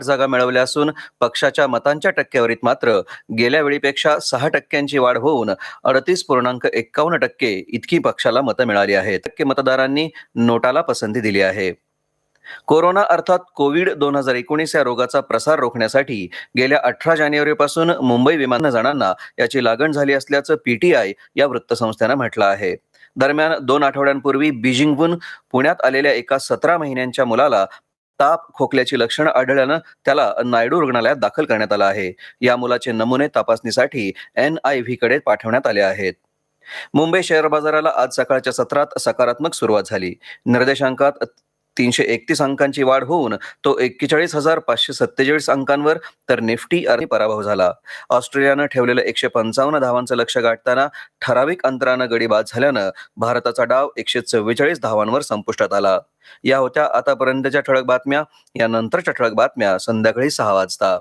जागा मिळवल्या असून पक्षाच्या मतांच्या टक्केवारीत मात्र गेल्या वेळीपेक्षा सहा टक्क्यांची वाढ होऊन अडतीस पूर्णांक एक्कावन्न टक्के इतकी पक्षाला मतं मिळाली आहेत. टक्के मतदारांनी नोटाला पसंती दिली आहे. कोरोना अर्थात कोविड दोन हजार एकोणीस या रोगाचा प्रसार रोखण्यासाठी गेल्या अठरा जानेवारीपासून मुंबई विमान जणांना याची लागण झाली असल्याचं पीटीआय या वृत्तसंस्थेनं म्हटलं आहे. दरम्यान दोन आठवड्यांपूर्वी बीजिंगहून पुण्यात आलेल्या एका सतरा महिन्यांच्या मुलाला ताप खोकल्याची लक्षणं आढळल्यानं त्याला नायडू रुग्णालयात दाखल करण्यात आलं आहे. या मुलाचे नमुने तपासणीसाठी एन आय व्ही कडे पाठवण्यात आले आहेत. मुंबई शेअर बाजाराला आज सकाळच्या सत्रात सकारात्मक सुरुवात झाली. निर्देशांकात तीनशे एकतीस अंकांची वाढ होऊन तो एक्केचाळीस हजार पाचशे सत्तेचाळीस अंकांवर तर निफ्टी अर्धी पराभव झाला. ऑस्ट्रेलियानं ठेवलेलं एकशे पंचावन्न धावांचं लक्ष गाठताना ठराविक अंतरानं गडी बाद झाल्यानं भारताचा डाव एकशे चव्वेचाळीस धावांवर संपुष्टात आला. या होत्या आतापर्यंतच्या ठळक बातम्या. या नंतरच्या ठळक बातम्या संध्याकाळी सहा वाजता.